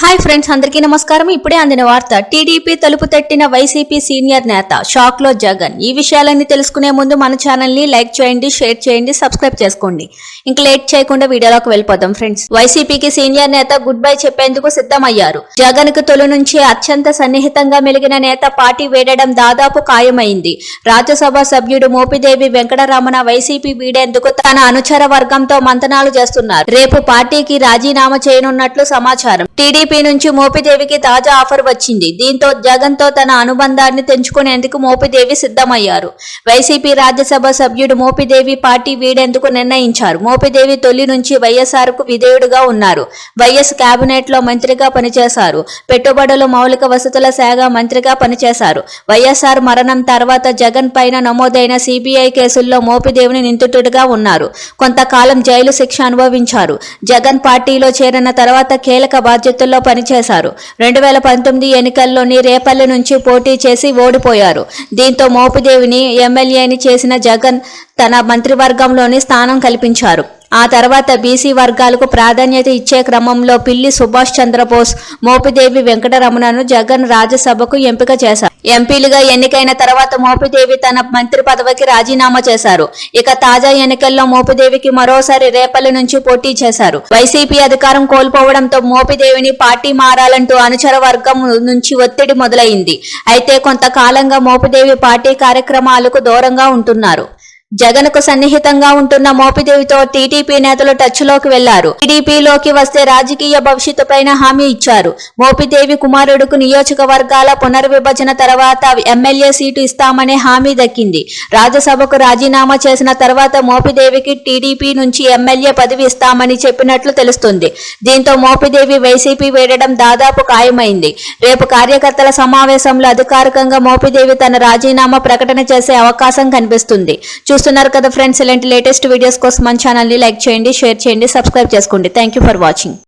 Hi friends అందరికీ నమస్కారం. ఇప్పుడే అందిన వార్త టీడీపీ తలుపు తట్టిన వైసీపీ సీనియర్ నేత షాక్లో జగన్. ఈ విషయాలన్నీ తెలుసుకునే ముందు మన ఛానల్ని లైక్ చేయండి షేర్ చేయండి సబ్స్క్రైబ్ చేసుకోండి. ఇంకా లేట్ చేయకుండా వీడియోలోకి వెళ్ళిపోదాం ఫ్రెండ్స్ వైసీపీకి సీనియర్ నేత గుడ్ బై చెప్పేందుకు సిద్ధమయ్యారు. జగన్కు తొలి నుంచి అత్యంత సన్నిహితంగా మెలిగిన నేత పార్టీ వేడడం దాదాపు ఖాయమైంది. రాజ్యసభ సభ్యుడు మోపిదేవి వెంకటరమణ వైసీపీ వీడేందుకు తన అనుచర వర్గంతో మంతనాలు చేస్తున్నారు. రేపు పార్టీకి రాజీనామా చేయనున్నట్లు సమాచారం. టీడీపీ నుంచి మోపిదేవికి తాజా ఆఫర్ వచ్చింది. దీంతో జగన్తో తన అనుబంధాన్ని తెంచుకునేందుకు మోపిదేవి సిద్ధమయ్యారు. వైసీపీ రాజ్యసభ సభ్యుడు మోపిదేవి పార్టీ వీడేందుకు నిర్ణయించారు. మోపిదేవి తొలి నుంచి వైఎస్ఆర్కు విధేయుడుగా ఉన్నారు. వైఎస్ కేబినెట్లో మంత్రిగా పనిచేశారు. పెట్టుబడులు మౌలిక వసతుల శాఖ మంత్రిగా పనిచేశారు. వైఎస్ఆర్ మరణం తర్వాత జగన్ పైన నమోదైన సిబిఐ కేసుల్లో మోపిదేవిని నిందితుడిగా ఉన్నారు. కొంతకాలం జైలు శిక్ష అనుభవించారు. జగన్ పార్టీలో చేరిన తర్వాత కీలక బాధ్యతల్లో పనిచేశారు. రెండు వేల పంతొమ్మిది ఎన్నికల్లోని రేపల్లి నుంచి పోటీ చేసి ఓడిపోయారు. దీంతో మోపిదేవిని ఎమ్మెల్యేని చేసిన జగన్ తన మంత్రివర్గంలోని స్థానం కల్పించారు. ఆ తర్వాత బీసీ వర్గాలకు ప్రాధాన్యత ఇచ్చే క్రమంలో పిల్లి సుభాష్ చంద్రబోస్ మోపిదేవి వెంకటరమణను జగన్ రాజ్యసభకు ఎంపిక చేశారు. ఎంపీలుగా ఎన్నికైన తర్వాత మోపిదేవి తన మంత్రి పదవికి రాజీనామా చేశారు. ఇక తాజా ఎన్నికల్లో మోపిదేవికి మరోసారి రేపల్లి నుంచి పోటీ చేశారు. వైసీపీ అధికారం కోల్పోవడంతో మోపిదేవిని పార్టీ మారాలంటూ అనుచర వర్గం నుంచి ఒత్తిడి మొదలైంది. అయితే కొంతకాలంగా మోపిదేవి పార్టీ కార్యక్రమాలకు దూరంగా ఉంటున్నారు. జగన్కు సన్నిహితంగా ఉంటున్న మోపిదేవితో టీడీపీ నేతలు టచ్లోకి వెళ్ళారు. టీడీపీలోకి వస్తే రాజకీయ భవిష్యత్తు పైన హామీ ఇచ్చారు. మోపిదేవి కుమారుడుకు నియోజకవర్గాల పునర్విభజన తర్వాత ఎమ్మెల్యే సీటు ఇస్తామనే హామీ దక్కింది. రాజ్యసభకు రాజీనామా చేసిన తర్వాత మోపిదేవికి టీడీపీ నుంచి ఎమ్మెల్యే పదవి ఇస్తామని చెప్పినట్లు తెలుస్తుంది. దీంతో మోపిదేవి వైసీపీ వేడడం దాదాపు ఖాయమైంది. రేపు కార్యకర్తల సమావేశంలో అధికారికంగా మోపిదేవి తన రాజీనామా ప్రకటన చేసే అవకాశం కనిపిస్తుంది. చూస్తున్నారు కదా ఫ్రెండ్స్ ఇలాంటి లేటెస్ట్ వీడియోస్ కోసం మన ఛానల్ని లైక్ చేయండి షేర్ చేయండి సబ్స్క్రైబ్ చేసుకోండి. Thank you for watching